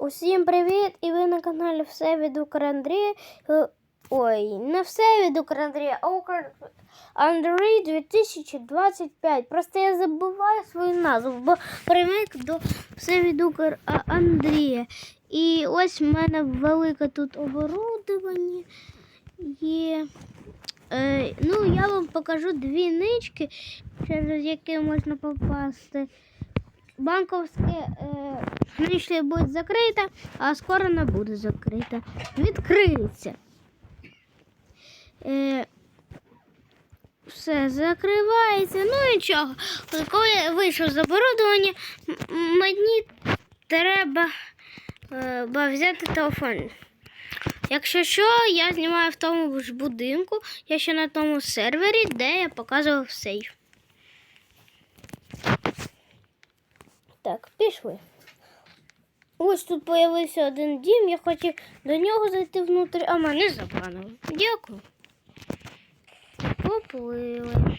Усім привіт! І ви на каналі Все від Украндрія. Е, Ой, не все від Украндрія, а Укра... Андрій 2025. Просто я забуваю свою назву, бо привик до все від Укра... Андрія. І ось в мене велике тут оборудовання є. Е, ну, я вам покажу дві нички, через які можна попасти. Банковське е, буде закрита, а скоро не буде закрита. Відкриється. Е, все закривається. Ну нічого. Коли я вийшов з оборудовання, м- мені треба е, взяти телефон. Якщо що, я знімаю в тому ж будинку, я ще на тому сервері, де я показував сейф. Так, пішли. Ось тут появився один дім, я хотів до нього зайти внутрі, а мене забанили. Дякую. Поплили.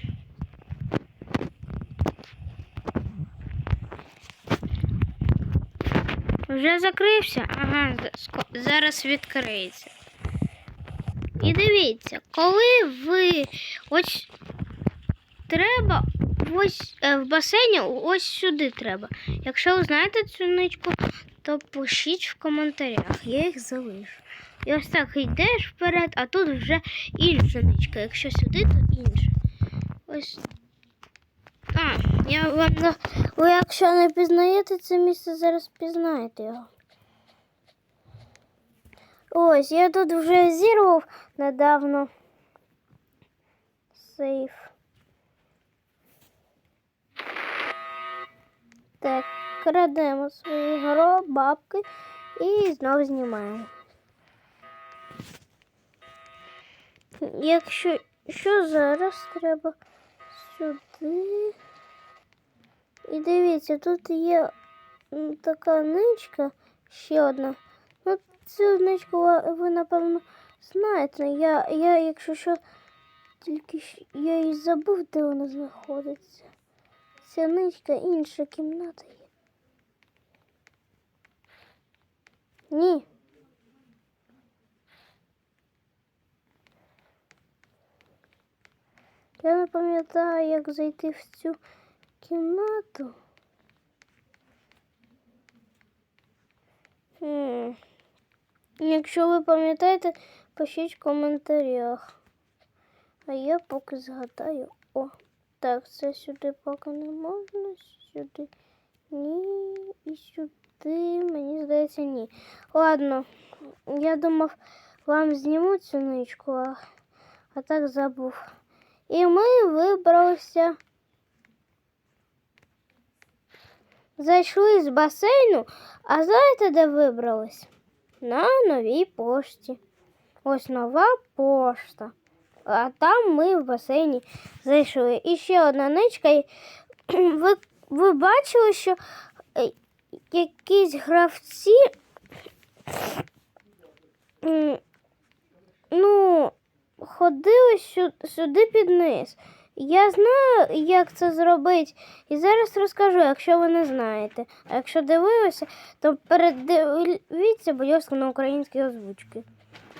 Вже закрився? Ага, зараз відкриється. І дивіться, коли ви ось треба ось е, в басейні ось сюди треба. Якщо ви знаєте цю ничку, то пишіть в коментарях, я їх залишу. І ось так йдеш вперед, а тут вже інша ничка. Якщо сюди, то інша. Ось. А, я вам ви якщо не пізнаєте це місце, зараз пізнаєте його. Ось, я тут вже зірвав недавно. Сейф. Так, крадемо свої горо, бабки і знову знімаємо. Якщо що зараз треба сюди. І дивіться, тут є така ничка, ще одна. Ну, цю ничку ви, напевно, знаєте. Я, я якщо що, тільки я і забув, де вона знаходиться. Ця ничка інша кімната є. Ні. Я не пам'ятаю, як зайти в цю кімнату. Хм. Якщо ви пам'ятаєте, пишіть в коментарях. А я поки згадаю. О, так, це сюди поки не можна, сюди ні, і сюди, мені здається, ні. Ладно, я думав, вам зніму цю ничку, а, а так забув. І ми вибралися. Зайшли з басейну, а знаєте, де вибрались? На новій пошті. Ось нова пошта. А там ми в басейні зайшли. І ще одна ничка. Ви, ви бачили, що е, якісь гравці. Ну, ходили сюди під низ. Я знаю, як це зробити, і зараз розкажу, якщо ви не знаєте. А якщо дивилися, то передивіться, будь ласка, на українські озвучки.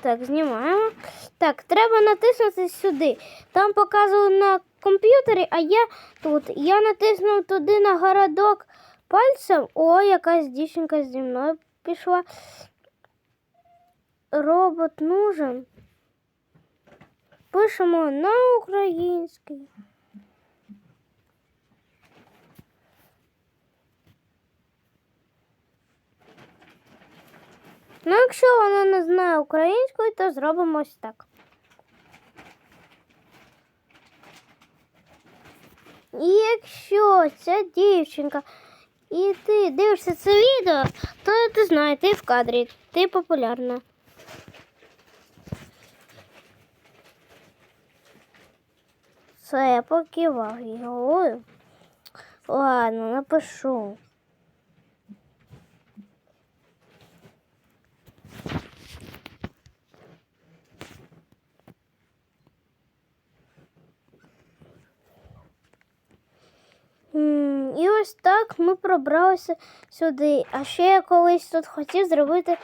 Так, знімаємо. Так, треба натиснути сюди. Там показували на комп'ютері, а я тут. Я натиснув туди на городок пальцем. О, якась дівчинка зі мною пішла. Робот нужен. Пишемо на український. Ну, якщо вона не знає української, то зробимо ось так. І якщо ця дівчинка і ти дивишся це відео, то ти знаєш, ти в кадрі, ти популярна. Все, я покивав головою. Ладно, напишу. М, І ось так ми пробралися сюди. А ще я колись тут хотів зробити.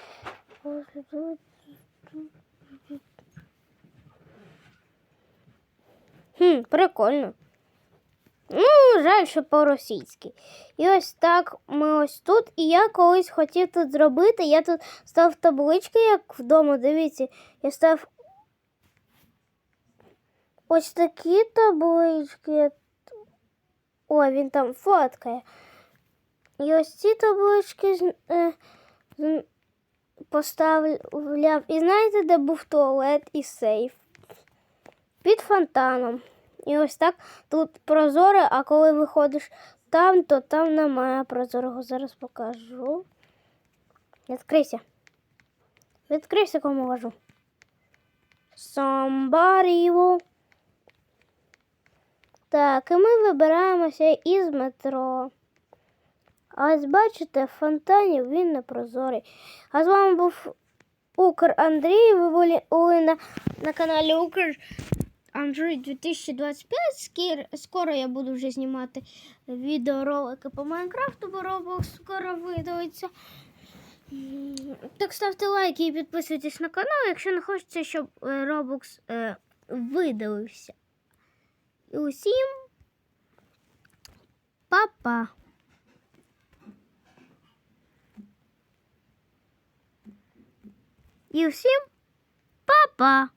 Хм, прикольно. Ну, жаль, що по-російськи. І ось так ми ось тут. І я колись хотів тут зробити. Я тут став таблички, як вдома. Дивіться, я став ось такі таблички. Ой, він там фоткає. І ось ці таблички е, поставляв. І знаєте, де був туалет і сейф? Під фонтаном. І ось так тут прозоре, а коли виходиш там, то там немає прозорого. Зараз покажу. Відкрийся. Відкрийся, кому кажу. Somebody will. Так, і ми вибираємося із метро. Ось бачите, фонтанів він не прозорий. А з вами був Укр Андрій. Ви були на, на каналі Укр Андрій 2025. Скір- Скоро я буду вже знімати відеоролики по Майнкрафту, бо Roblox скоро видалиться. М, Так ставте лайки і підписуйтесь на канал, якщо не хочете, щоб е, Roblox е, видалився. І усім па-па! І всім па-па!